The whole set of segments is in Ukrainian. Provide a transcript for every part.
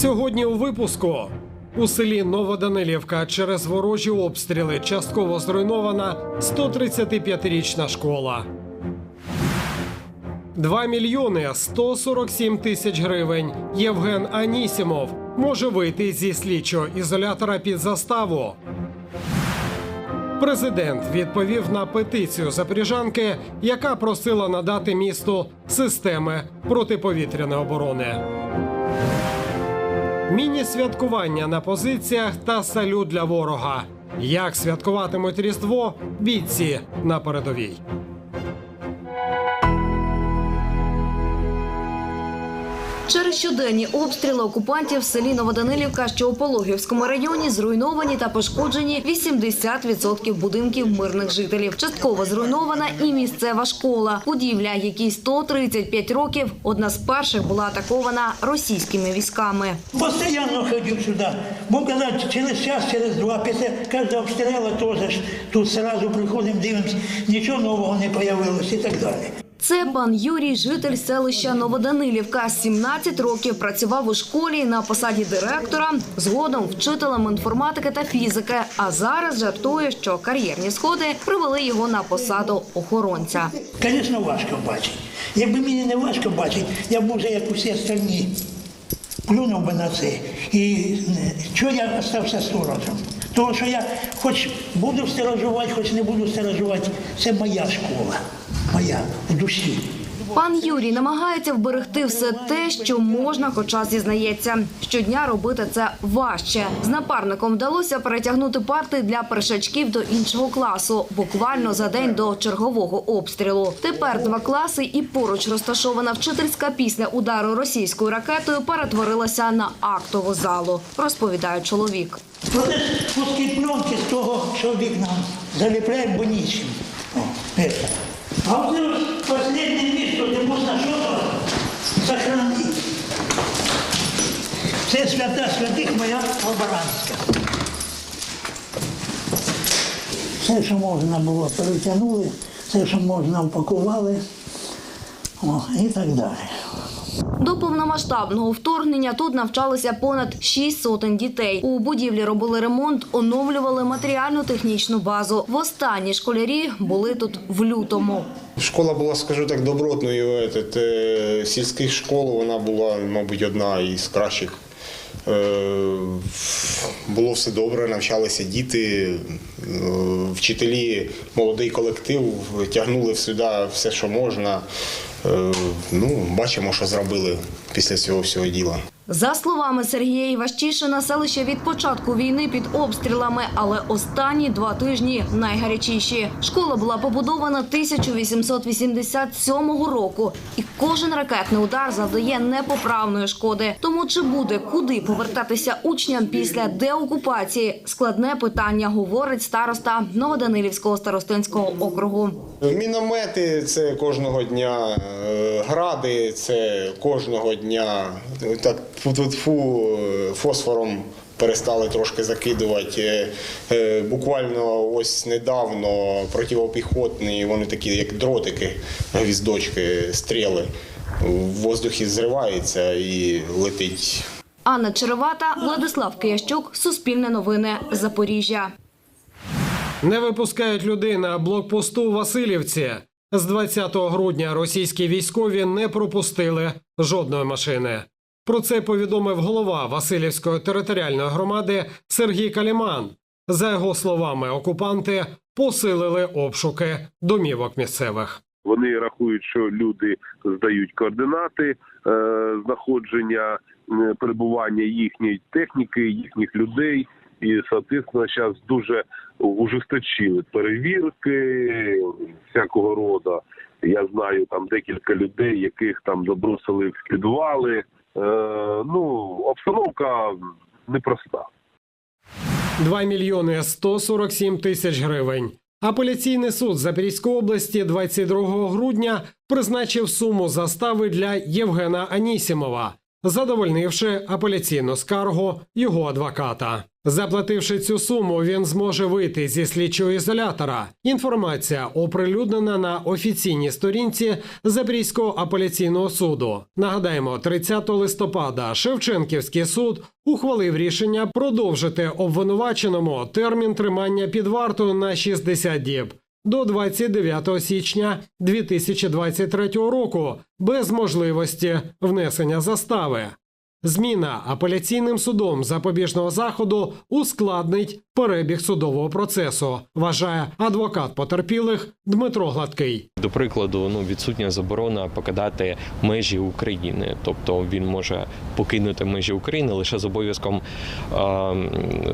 Сьогодні у випуску у селі Новоданилівка через ворожі обстріли частково зруйнована 135-річна школа. 2 мільйони 147 тисяч гривень. Євген Анісімов може вийти зі слідчого ізолятора під заставу. Президент відповів на петицію запоріжанки, яка просила надати місту системи протиповітряної оборони. Міні-святкування на позиціях та салют для ворога. Як святкуватимуть Різдво бійці на передовій. Через щоденні обстріли окупантів в селі Новоданилівка, що у Пологівському районі, зруйновані та пошкоджені 80% будинків мирних жителів. Частково зруйнована і місцева школа. Будівля, якій 135 років, одна з перших була атакована російськими військами. Постоянно ходив сюди. Бо коли через час, через два, після кожного обстрілу теж тут одразу приходимо, дивимося, нічого нового не з'явилося і так далі. Це пан Юрій, житель селища Новоданилівка. 17 років працював у школі на посаді директора, згодом вчителем інформатики та фізики. А зараз жартує, що кар'єрні сходи привели його на посаду охоронця. Звісно, важко бачити. Якби мені не важко бачити, я б вже як усі остальні плюнув би на це. І е, чого я залишився сторожем? Тому що я хоч буду сторожувати, хоч не буду сторожувати, це моя школа, моя в душі. Пан Юрій намагається вберегти все те, що можна, хоча зізнається, щодня робити це важче. З напарником вдалося перетягнути парти для першачків до іншого класу, буквально за день до чергового обстрілу. Тепер два класи і поруч розташована вчительська після удару російською ракетою перетворилася на актову залу, розповідає чоловік. Ж куски пленки з того, що вікна заліпляють, бо нічим. Вот А оце ось останнє місто, де можна що сохранити. Це свята святих моя лаборантська. Все, що можна було, перетягнули, все, що можна, упакували. О, і так далі. До повномасштабного вторгнення тут навчалося понад шість сотень дітей. У будівлі робили ремонт, оновлювали матеріально-технічну базу. Востанні школярі були тут в лютому. Школа була, скажу так, добротною. Е, сільських школ вона була, мабуть, одна із кращих. Е, Було все добре, навчалися діти, е, вчителі, молодий колектив, тягнули сюди все, що можна. Е, Ну, бачимо, що зробили після цього всього діла. За словами Сергія Іващишина, селище від початку війни під обстрілами, але останні два тижні найгарячіші. Школа була побудована 1887 року, і кожен ракетний удар завдає непоправної шкоди. Тому чи буде куди повертатися учням після деокупації? Складне питання, говорить староста Новоданилівського старостинського округу. Міномети це кожного дня, е, гради це кожного дня. Так фу фосфором перестали трошки закидувати. Е, е, Буквально ось недавно противопіхотні, вони такі, як дротики, гвіздочки, стріли. В воздухі зривається і летить Анна Черевата, Владислав Киящук, Суспільне новини, Запоріжжя. Не випускають людей на блокпосту у Васильівці. З 20 грудня російські військові не пропустили жодної машини. Про це повідомив голова Васильівської територіальної громади Сергій Каліман. За його словами, окупанти посилили обшуки домівок місцевих. Вони рахують, що люди здають координати е, знаходження, перебування їхньої техніки, їхніх людей. І, соответственно, зараз дуже ужесточили перевірки всякого роду. Я знаю там декілька людей, яких там забросили в підвали. Е, ну, обстановка непроста. 2 мільйони 147 тисяч гривень. Апеляційний суд Запорізької області 22 грудня призначив суму застави для Євгена Анісімова. Задовольнивши апеляційну скаргу його адвоката. Заплативши цю суму, він зможе вийти зі слідчого ізолятора. Інформація оприлюднена на офіційній сторінці Запорізького апеляційного суду. Нагадаємо, 30 листопада Шевченківський суд ухвалив рішення продовжити обвинуваченому термін тримання під вартою на 60 діб до 29 січня 2023 року без можливості внесення застави. Зміна апеляційним судом запобіжного заходу ускладнить перебіг судового процесу, вважає адвокат потерпілих Дмитро Гладкий. До прикладу, ну відсутня заборона покидати межі України, тобто він може покинути межі України лише з обов'язком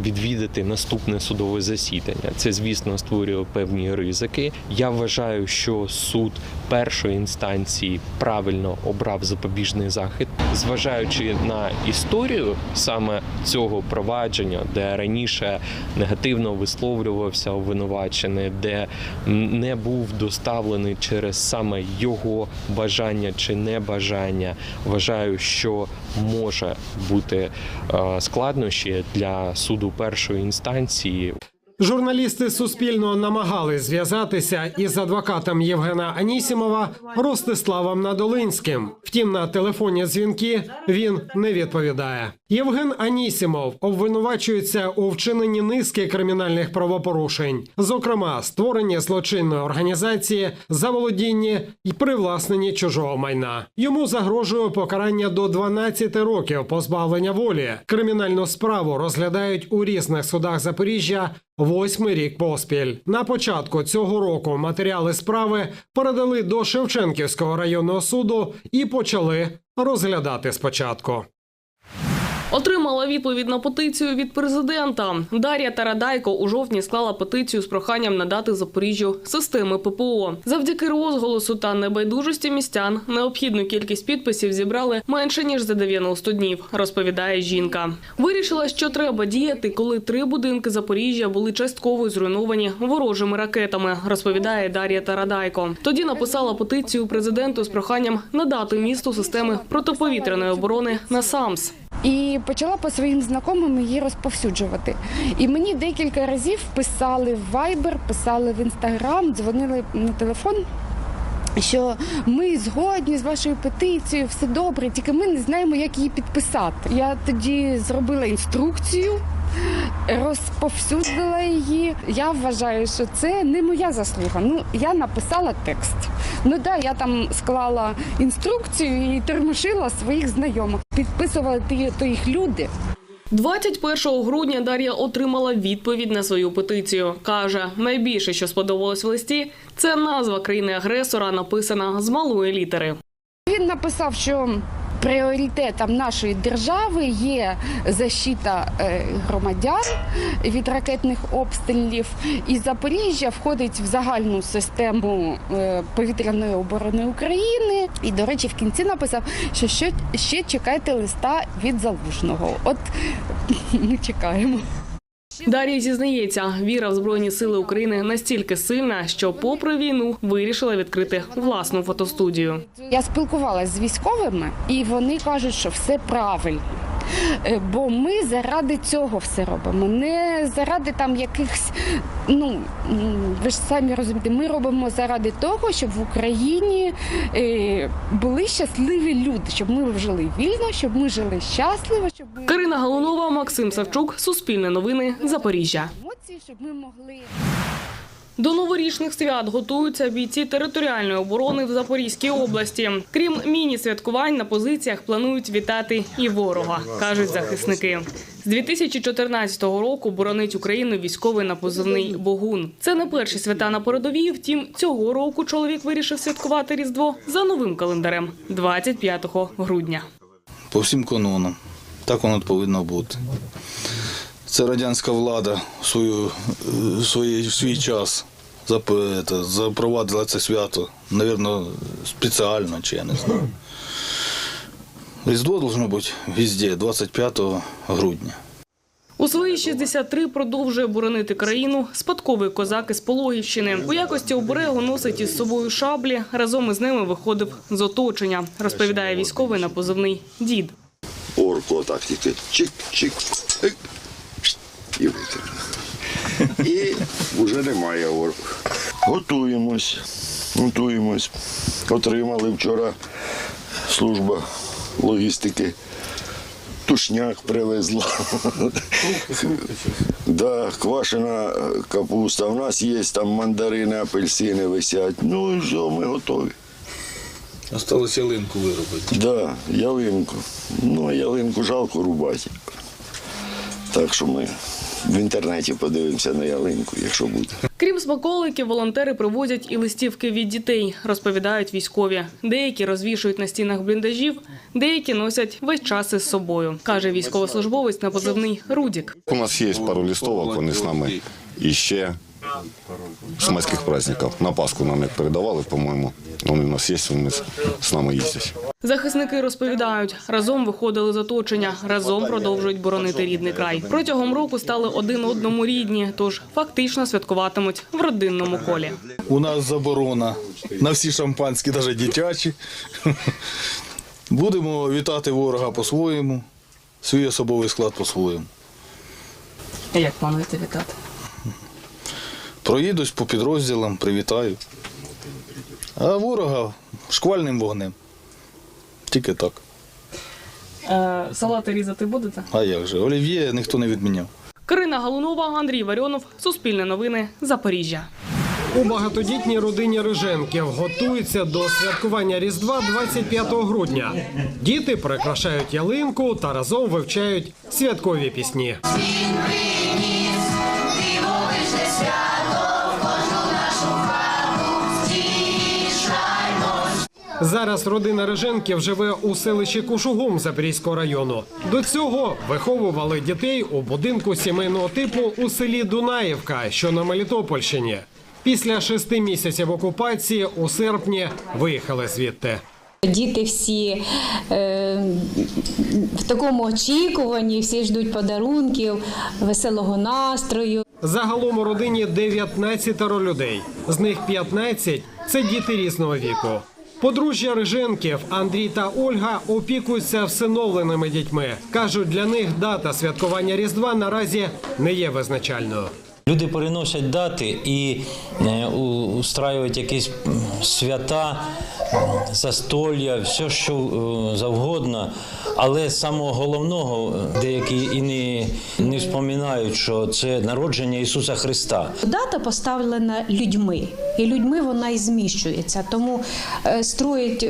відвідати наступне судове засідання. Це, звісно, створює певні ризики. Я вважаю, що суд першої інстанції правильно обрав запобіжний захід, зважаючи на історію саме цього провадження, де раніше негативно висловлювався обвинувачений, де не був доставлений через саме його бажання чи небажання. Вважаю, що може бути е, складнощі для суду першої інстанції. Журналісти Суспільного намагались зв'язатися із адвокатом Євгена Анісімова Ростиславом Надолинським. Втім, на телефонні дзвінки він не відповідає. Євген Анісімов обвинувачується у вчиненні низки кримінальних правопорушень, зокрема створення злочинної організації, заволодінні і привласненні чужого майна. Йому загрожує покарання до 12 років позбавлення волі. Кримінальну справу розглядають у різних судах Запоріжжя. Восьмий рік поспіль на початку цього року матеріали справи передали до Шевченківського районного суду і почали розглядати спочатку. Отримала відповідь на петицію від президента. Дар'я Тарадайко у жовтні склала петицію з проханням надати Запоріжжю системи ППО. Завдяки розголосу та небайдужості містян необхідну кількість підписів зібрали менше ніж за 90 днів. Розповідає жінка. Вирішила, що треба діяти, коли три будинки Запоріжжя були частково зруйновані ворожими ракетами. Розповідає Дар'я Тарадайко. Тоді написала петицію президенту з проханням надати місту системи протиповітряної оборони на САМС. І почала по своїм знайомим її розповсюджувати. І мені декілька разів писали в Viber, писали в Instagram, дзвонили на телефон. Що ми згодні з вашою петицією, все добре, тільки ми не знаємо, як її підписати. Я тоді зробила інструкцію, розповсюдила її. Я вважаю, що це не моя заслуга. Ну я написала текст. Ну да, я там склала інструкцію і тормошила своїх знайомих. Підписували їх люди. 21 грудня Дар'я отримала відповідь на свою петицію. Каже, найбільше, що сподобалось в листі, це назва країни-агресора, написана з малої літери. Він написав, що пріоритетом нашої держави є защита е, громадян від ракетних обстрілів, і Запоріжжя входить в загальну систему е, повітряної оборони України. І, до речі, в кінці написав, що ще, ще чекайте листа від залужного. От ми чекаємо. Дар'я зізнається, віра в Збройні Сили України настільки сильна, що, попри війну, вирішила відкрити власну фотостудію. Я спілкувалася з військовими, і вони кажуть, що все правильно. Е, Бо ми заради цього все робимо, не заради там якихось. Ну ви ж самі розумієте, ми робимо заради того, щоб в Україні е, були щасливі люди, щоб ми жили вільно, щоб ми жили щасливо, щоб ми Карина Галунова, Максим Савчук, Суспільне новини, Запоріжжя. емоції, щоб ми могли. До новорічних свят готуються бійці територіальної оборони в Запорізькій області. Крім міні-святкувань, на позиціях планують вітати і ворога, кажуть захисники. З 2014 року боронить Україну військовий на позивний Богун. Це не перші свята на передовій. Втім, цього року чоловік вирішив святкувати Різдво за новим календарем 25 грудня. по всім канонам. Так воно повинно бути. Це радянська влада в свою, е, свій, свій час зап- це, запровадила це свято, навірно, спеціально, чи я не знаю. Різдво должно бути везде, 25 грудня. У свої 63 продовжує боронити країну спадковий козак із Пологівщини. У якості оберегу носить із собою шаблі. Разом із ними виходив з оточення, розповідає військовий на позивний дід. орку отак тільки чик-чик, ик, і викинули. І вже немає орку. Готуємось, готуємось. Отримали вчора служба логістики. Тушняк привезла. Да, квашена капуста. У нас є там мандарини, апельсини висять. Ну і все, ми готові. Осталось ялинку виробити. Да, ялинку. Ну, ялинку жалко рубати. Так що ми в інтернеті подивимося на ялинку, якщо буде. Крім смаколиків, волонтери привозять і листівки від дітей, розповідають військові. Деякі розвішують на стінах бліндажів, деякі носять весь час із собою, каже військовослужбовець на позивний Рудік. У нас є пару листовок, вони з нами і ще майських праздників. На Пасху нам як передавали, по-моєму. Вони у нас є, вони з нами їздять. Захисники розповідають, разом виходили з оточення, разом продовжують боронити рідний край. Протягом року стали один одному рідні, тож фактично святкуватимуть в родинному колі. У нас заборона на всі шампанські, навіть дитячі. Будемо вітати ворога по-своєму, свій особовий склад по-своєму. Як плануєте вітати? Проїдусь по підрозділам, привітаю. А ворога шквальним вогнем. Тільки так. Е, салати різати будете? А як же? Олів'є ніхто не відміняв. Карина Галунова, Андрій Варіонов, Суспільне новини, Запоріжжя. У багатодітній родині Риженків готуються до святкування Різдва 25 грудня. Діти прикрашають ялинку та разом вивчають святкові пісні. Зараз родина Риженків живе у селищі Кушугум Запорізького району. До цього виховували дітей у будинку сімейного типу у селі Дунаївка, що на Мелітопольщині. Після шести місяців окупації у серпні виїхали звідти. Діти всі е, в такому очікуванні, всі ждуть подарунків, веселого настрою. Загалом у родині 19 людей. З них 15 – це діти різного віку. Подружжя Риженків Андрій та Ольга опікуються всиновленими дітьми. кажуть, для них дата святкування Різдва наразі не є визначальною. Люди переносять дати і е, устраюють якісь свята, м, застолля, все що е, завгодно. Але самого головного е, деякі і не, не вспоминають, що це народження Ісуса Христа. Дата поставлена людьми, і людьми вона і зміщується. Тому е, строїть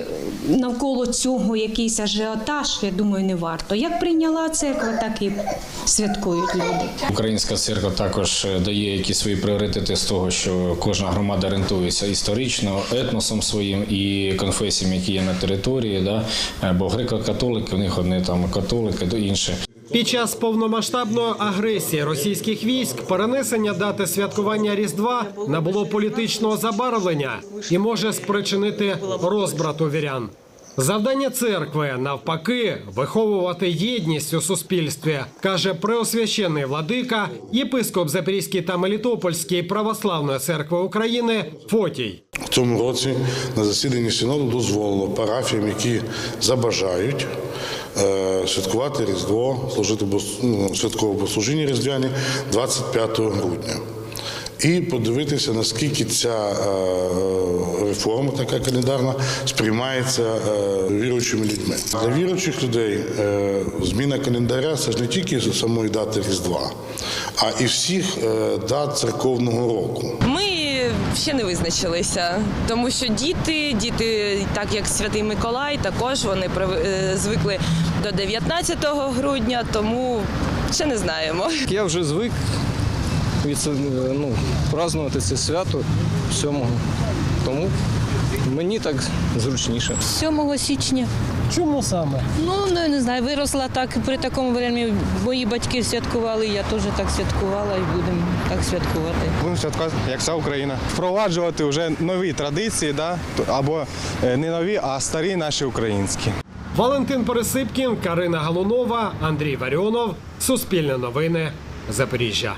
навколо цього якийсь ажіотаж, я думаю, не варто. Як прийняла церква, так і святкують люди. Українська церква також дає якісь свої пріоритети з того, що кожна громада орієнтується історично, етносом своїм і конфесіями, які є на території. Да? Бо греко-католики, у них одні там католики, до інше. Під час повномасштабної агресії російських військ перенесення дати святкування Різдва набуло політичного забарвлення і може спричинити розбрат у вірян. Завдання церкви навпаки виховувати єдність у суспільстві, каже преосвященний владика, єпископ Запорізький та Мелітопольський православної церкви України Фотій. В цьому році на засіданні синоду дозволило парафіям, які забажають е, святкувати Різдво, служити ну, святкове богослужіння Різдвяні 25 грудня. І подивитися, наскільки ця е, реформа, така календарна, сприймається е, віруючими людьми. Для віруючих людей зміна календаря це ж не тільки самої дати Різдва, а і всіх дат церковного року. Ми ще не визначилися, тому що діти, діти, так як Святий Миколай, також вони е, звикли до 19 грудня, тому ще не знаємо. Я вже звик від це, ну, празднувати це свято 7 Тому мені так зручніше. 7 січня. Чому саме? Ну, не, не знаю, виросла так при такому времені. Мої батьки святкували, я теж так святкувала і будемо так святкувати. Будемо святкувати, як вся Україна. Впроваджувати вже нові традиції, да? або е, не нові, а старі наші українські. Валентин Пересипкін, Карина Галунова, Андрій Варіонов. Суспільне новини. Запоріжжя.